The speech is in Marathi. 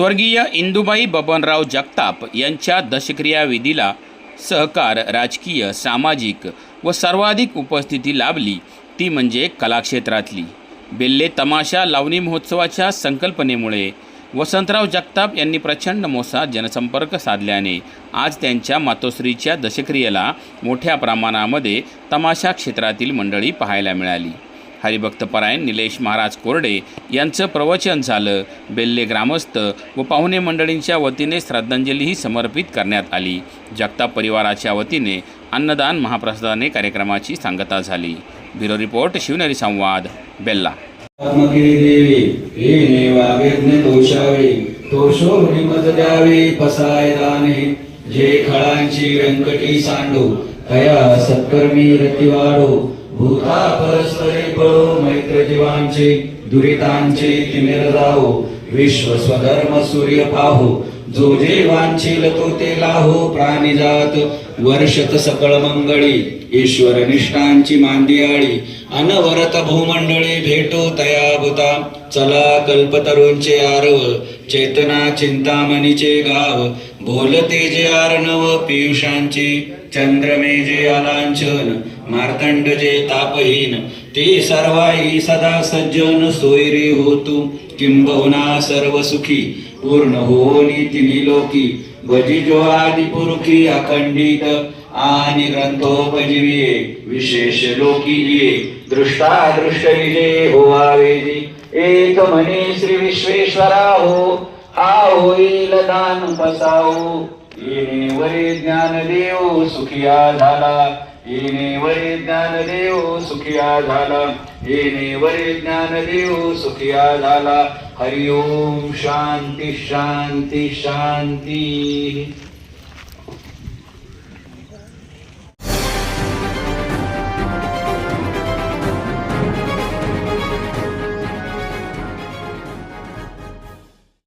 स्वर्गीय इंदुबाई बबनराव जगताप यांच्या दशक्रिया विधीला सहकार राजकीय सामाजिक व सर्वाधिक उपस्थिती लाभली. ती म्हणजे कलाक्षेत्रातली. बेल्ले तमाशा लावणी महोत्सवाच्या संकल्पनेमुळे वसंतराव जगताप यांनी प्रचंड मोसा जनसंपर्क साधल्याने आज त्यांच्या मातोश्रीच्या दशक्रियेला मोठ्या प्रमाणामध्ये तमाशा क्षेत्रातील मंडळी पाहायला मिळाली. हरिभक्तपरायण निलेश महाराज कोरडे यांचं प्रवचन झालं. बेल्ले ग्रामस्थ व पाहुणे मंडळींच्या वतीने श्रद्धांजलीही समर्पित करण्यात आली. जगताप परिवाराच्या वतीने अन्नदान महाप्रसादाने कार्यक्रमाची सांगता झाली. ब्युरो रिपोर्ट शिवनेरी संवाद बेल्ला. तो देवी येणे द्यावे पसाय दाने. जे खळांची व्यंकटी सांडो तया सत्कर्मी रती वाढो भूता परस्परे पळो मैत्र जीवांचे दुरितांचे तिमिर जावो. विश्व स्वधर्म सूर्य पाहो. जो जे वांछील तो ते लाहो. प्राणिजात वर्षत सकळ मंगळी. ईश्वर निष्ठांची मांदियाळी. अनवरत भूमंडळी भेटो तया भूता. चला कल्पतरूंचे आरव चेतना चिंतामणीचे गाव. बोलते जे आरणव पियुषांचे. चंद्रमे जे आलांछन मार्तंड जे तापहीन. ते सर्वाई सदा सज्जन सोयरे होतू. किंबहुना सर्व सुखी पूर्ण होनी तिन्ही लोकी भजिजो आदि पुरुखी अखंडित. आणि ग्रंथोपजीविये विशेष लोकी ये दृष्टादृष्ट विजय होवावेदी म्हणे श्री विश्वेश्वरा हो हा होईल दान पसावो येणे वरे ज्ञान देव सुखिया झाला येणे वरे ज्ञान देव सुखिया झाला येणे वरे ज्ञान देव सुखिया झाला हरिओम शांती शांती शांती